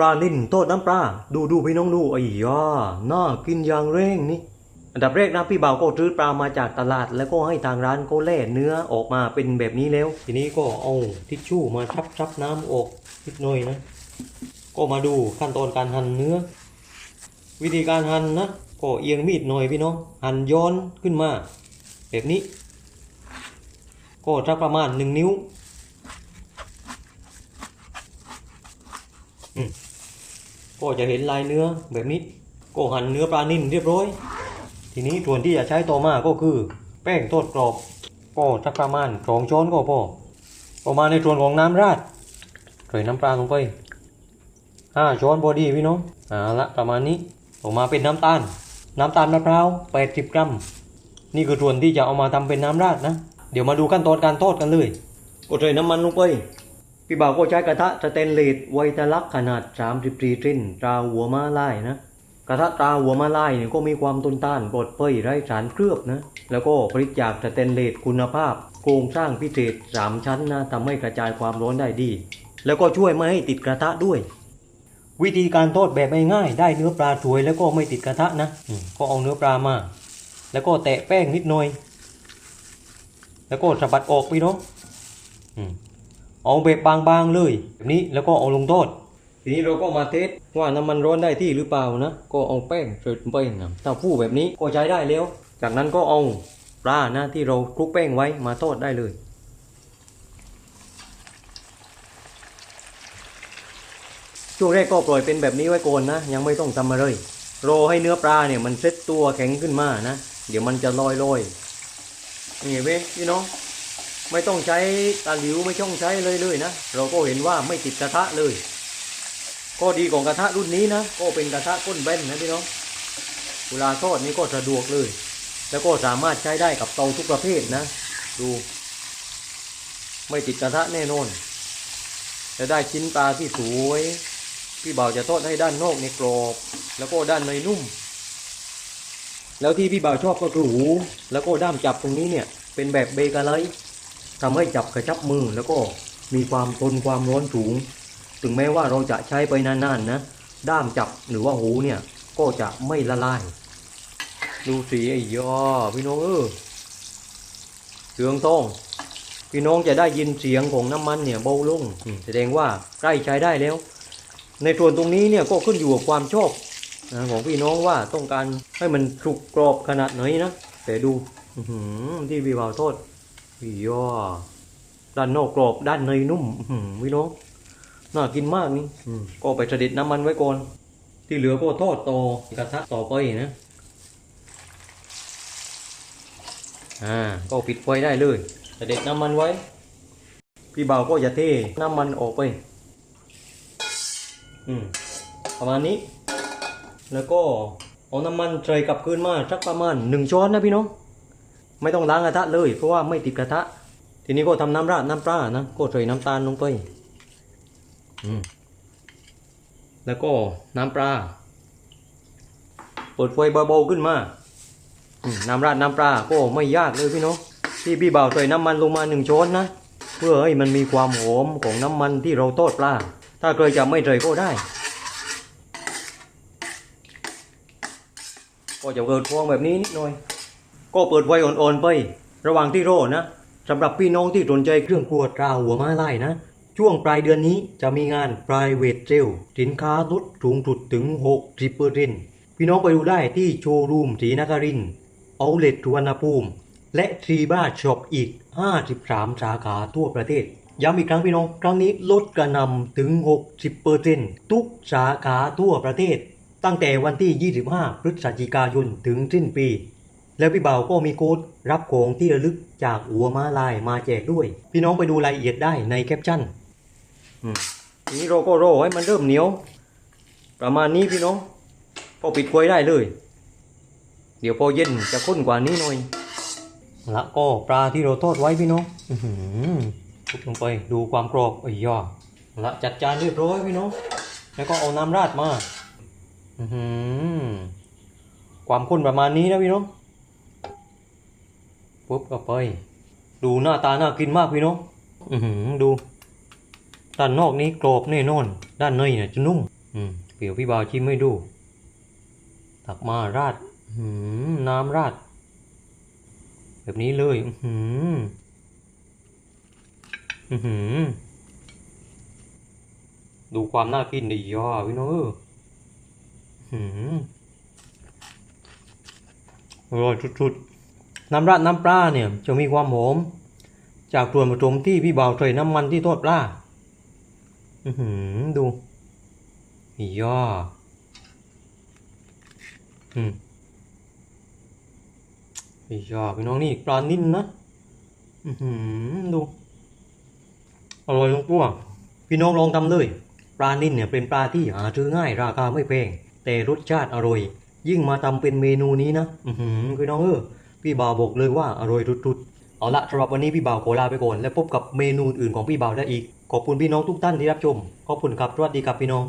ปลานิ่นโทษน้ำปลาดูดูพี่น้องดูไอ้ยาน่ากินอย่างเร่งนี่อันดับแรกนะพี่บ่าวก็ซื้อปลามาจากตลาด แล้วก็ให้ทางร้านก็แล่เนื้อออกมาเป็นแบบนี้แล้ว ทีนี้ก็เอาทิชชู่มาชับชับน้ำออกนิดหน่อยนะ ก็มาดูขั้นตอนการหั่นเนื้อ วิธีการหั่นนะก็เอียงมีดหน่อยพี่น้องหั่นย้อนขึ้นมา แบบนี้ ก็สักประมาณหนึ่งนิ้ว อืม ก็จะเห็นลายเนื้อแบบนี้ ก็หั่นเนื้อปลานิ่นเรียบร้อย ทีนี้ส่วนที่จะใช้ต่อมาก็คือ แป้งทอดกรอบก็สักประมาณสองช้อนก็พอต่อมาในส่วนของน้ำราดใส่น้ำปลาลงไปห้าช้อนพอดีพี่น้องเอ่าละประมาณนี้ต่อมาเป็นน้ำตาล น้ำตาลมะพร้าว80กรัม นี่คือส่วนที่จะเอามาทำเป็นน้ำราดนะ เดี๋ยวมาดูขั้นตอนการทอดกันเลย ก็ใส่น้ำมันลงไป พี่บ่าวก็ใช้กระทะสเตนเลสไวตลักขนาด 34ซินตราหัวม้าลายนะ กระทะตราหัวม้าลายเนี่ยก็มีความทนต้านปลอดภัยไร้สารเคลือบนะ แล้วก็ผลิตจากสเตนเลสคุณภาพ โครงสร้างพิเศษ 3 ชั้นนะทำให้กระจายความร้อนได้ดี แล้วก็ช่วยไม่ให้ติดกระทะด้วย วิธีการทอดแบบง่ายๆได้เนื้อปลาสวยแล้วก็ไม่ติดกระทะนะก็เอาเนื้อปลามา แล้วก็แตะแป้งนิดหน่อย แล้วก็สะบัดออกพี่น้องอืม เอาแบบบางๆเลยแบบนี้แล้วก็เอาลงโทษทีนี้เราก็มาเทสว่าน้ำมันร้อนได้ที่หรือเปล่านะก็เอาแป้งใส่ลงไปนะถ้าฟูแบบนี้ก็ใช้ได้แล้ว จากนั้นก็เอาปลานะที่เราคลุกแป้งไว้มาทอดได้เลยช่วงแรกก็ปล่อยเป็นแบบนี้ไว้ก่อนนะ ยังไม่ต้องทำอะไรรอให้เนื้อปลาเนี่ยมันเซ็ตตัวแข็งขึ้นมานะ เดี๋ยวมันจะลอยลอยนี่เว้ยพี่น้อง ไม่ต้องใช้ตาหลิวไม่ต้องใช้เลยเลยนะ เราก็เห็นว่าไม่ติดกระทะเลยก็ดีของกระทะรุ่นนี้นะ ก็เป็นกระทะก้นแบนนะพี่น้องเวลาทอดนี่ก็สะดวกเลย แล้วก็สามารถใช้ได้กับเตาทุกประเภทนะ ดู ไม่ติดกระทะแน่นอนจะได้ชิ้นปลาที่สวยพี่บ่าวจะทอดให้ด้านนอกในกรอบ แล้วก็ด้านในนุ่ม แล้วที่พี่บ่าวชอบก็คือหูแล้วก็ด้ามจับตรงนี้เนี่ย เป็นแบบเบเกอร์ไลท์ ทำให้จับกระชับมือแล้วก็มีความทนความร้อนสูง ถึงแม้ว่าเราจะใช้ไปนานๆนะด้ามจับหรือว่าหูเนี่ยก็จะไม่ละลาย ดูสีไอ้ยอพี่น้องเออเสียงทองพี่น้องจะได้ยินเสียงของน้ำมันเนี่ยเบาลงแสดงว่าใกล้ใช้ได้แล้ว ในส่วนตรงนี้เนี่ยก็ขึ้นอยู่กับความชอบนะของพี่น้องว่าต้องการให้มันสุกกรอบขนาดไหนนะแต่ดูอืที่พี่บ่าวโทษ ยอด้านนอกกรอบด้านในนุ่มอื้อหือพี่น้องน่ากินมากนี่ก็ไปเสด็จน้ำมันไว้ก่อน ที่เหลือก็ทอดต่อกระทะต่อไปนะอ่าก็ปิดไฟได้เลยเสด็จน้ำมันไว้ พี่บ่าวก็จะเทน้ำมันออกไป อืมประมาณนี้ แล้วก็เอาน้ำมันใส่กลับคืนมาสักประมาณหนึ่งช้อนนะพี่น้อง ไม่ต้องล้างกระทะเลย เพราะว่าไม่ติดกระทะ ทีนี้ก็ทำน้ำราดน้ำปลานะก็ใส่น้ำตาลลงไปอืมแล้วก็น้ำปลาเปิดไฟเบาๆขึ้นมาน้ำราดน้ำปลาก็ไม่ยากเลยพี่น้องที่พี่บ่าวใส่น้ำมันลงมาหนึ่งช้อนนะ เพื่อให้มันมีความหอมของน้ำมันที่เราทอดปลา ถ้าเคยจะไม่ใส่ก็ได้ ก็จะเกิดฟองแบบนี้นิดหน่อย ก็เปิดไฟอ่อนๆไป ระหว่างที่รอนะสำหรับพี่น้องที่สนใจเครื่องครัวตราหัวไม้ไล่นะ ช่วงปลายเดือนนี้จะมีงาน private sale สินค้าลดสูงสุดถึง 60%พี่น้องไปดูได้ที่โชว์รูมศรีนครินเอาเลทสุวรรณภูมิ และทรีบ้าช็อปอีก 53 สาขาทั่วประเทศย้ำอีกครั้งพี่น้อง ครั้งนี้ลดกระนำถึง 60%ทุกสาขาทั่วประเทศ ตั้งแต่วันที่ 25 พฤศจิกายนถึงสิ้นปี แล้วพี่เบาก็มีโค้ดรับของที่ระลึกจากหัวม้าลายมาแจกด้วย พี่น้องไปดูรายละเอียดได้ในแคปชั่นอืมทีนี้เราก็รอให้มันเริ่มเหนียว ประมาณนี้พี่น้องก็ปิดไว้ได้เลย เดี๋ยวพอเย็นจะข้นกว่านี้หน่อยและก็ปลาที่เราทอดไว้พี่น้องทุบลงไปดูความกรอบอ้ยยอละจัดจานเรียบร้อยพี่น้องแล้วก็เอาน้ำราดมาอื้อหือความข้นประมาณนี้นะพี่น้อง ปุ๊บก็ไป ดูหน้าตาน่ากินมากพี่น้องอือหือดู ด้านนอกนี้กรอบแน่นอน ด้านในเนี่ยจะนุ่ม อืมเดี๋ยวพี่บ่าวชิมให้ดู ตักมาราดอือหือน้ำราด แบบนี้เลยอือหืออือหือดูความน่ากินดีอะพี่น้องเอออือหืออร่อยสุดๆ น้ำราดน้ำปลาเนี่ยจะมีความหอม จากส่วนผสมที่พี่บ่าวใส่น้ำมันที่ทอดปลาอือหือดูอีย่ออืมอีย่อพี่น้องนี่ปลานิ่นนะอือหือดูอร่อยลงตัวพี่น้องลองทำเลยปลานิ่นเนี่ยเป็นปลาที่หาซื้อง่ายราคาไม่แพงแต่รสชาติอร่อย ยิ่งมาทำเป็นเมนูนี้นะ อือหือพี่น้องเออ พี่บ่าวบอกเลยว่าอร่อยรุดๆ เอาละสำหรับวันนี้พี่บ่าวขอลาไปก่อน และพบกับเมนูอื่นของพี่บ่าวได้อีก ขอบคุณพี่น้องทุกท่านที่รับชม ขอบคุณครับสวัสดีครับพี่น้อง